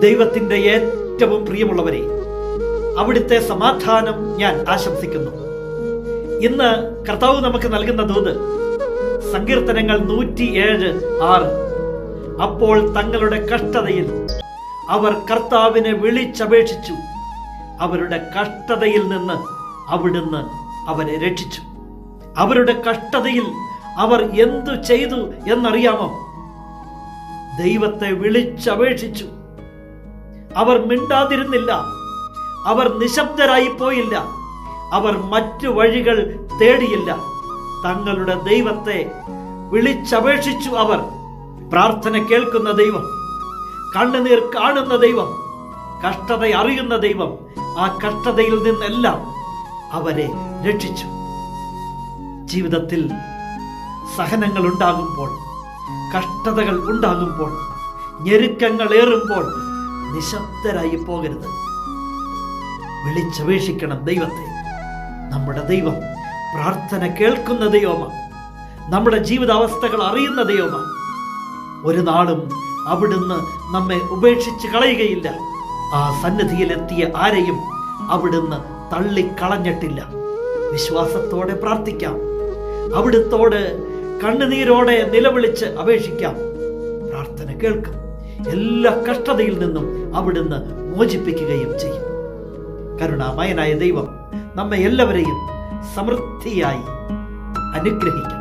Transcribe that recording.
ദൈവത്തിന്റെ ഏറ്റവും പ്രിയമുള്ളവരെ അവിടുത്തെ സമാധാനം ഞാൻ ആശംസിക്കുന്നു. ഇന്ന് കർത്താവ് നമുക്ക് നൽകുന്ന ദൂത് സങ്കീർത്തനങ്ങൾ നൂറ്റി ഏഴ് ആറ്. അപ്പോൾ തങ്ങളുടെ കഷ്ടതയിൽ അവർ കർത്താവിനെ വിളിച്ചപേക്ഷിച്ചു. അവരുടെ കഷ്ടതയിൽ നിന്ന് അവിടുന്ന് അവരെ രക്ഷിച്ചു. അവരുടെ കഷ്ടതയിൽ അവർ എന്തു ചെയ്തു എന്നറിയാമോ? ദൈവത്തെ വിളിച്ചപേക്ഷിച്ചു. അവർ മിണ്ടാതിരുന്നില്ല. അവർ നിശബ്ദരായി പോയില്ല അവർ മറ്റു വഴികൾ തേടിയില്ല. തങ്ങളുടെ ദൈവത്തെ വിളിച്ചപേക്ഷിച്ചു അവർ. പ്രാർത്ഥന കേൾക്കുന്ന ദൈവം കണ്ണുനീർ കാണുന്ന ദൈവം കഷ്ടത അറിയുന്ന ദൈവം ആ കഷ്ടതയിൽ നിന്നെല്ലാം അവരെ രക്ഷിച്ചു. ജീവിതത്തിൽ സഹനങ്ങൾ ഉണ്ടാകുമ്പോൾ കഷ്ടതകൾ ഉണ്ടാകുമ്പോൾ ഞെരുക്കങ്ങൾ ഏറുമ്പോൾ നിശബ്ദരായി പോകരുത്. വിളിച്ചപേക്ഷിക്കണം ദൈവത്തെ. നമ്മുടെ ദൈവം പ്രാർത്ഥന കേൾക്കുന്ന ദൈവമാണ്. നമ്മുടെ ജീവിതാവസ്ഥകൾ അറിയുന്ന ദൈവമാണ്. ഒരു നാളും അവിടുന്ന് നമ്മെ ഉപേക്ഷിച്ച് കളയുകയില്ല. ആ സന്നിധിയിലെത്തിയ ആരെയും അവിടുന്ന് തള്ളിക്കളഞ്ഞിട്ടില്ല. വിശ്വാസത്തോടെ പ്രാർത്ഥിക്കാം. അവിടുത്തോട് കണ്ണുനീരോടെ നിലവിളിച്ച് അപേക്ഷിക്കാം. പ്രാർത്ഥന കേൾക്കും. എല്ലാ കഷ്ടതയിൽ നിന്നും അവിടുന്ന് മോചിപ്പിക്കുകയും ചെയ്യും. കരുണാമയനായ ദൈവം നമ്മെ എല്ലാവരെയും സമൃദ്ധിയായി അനുഗ്രഹിക്കും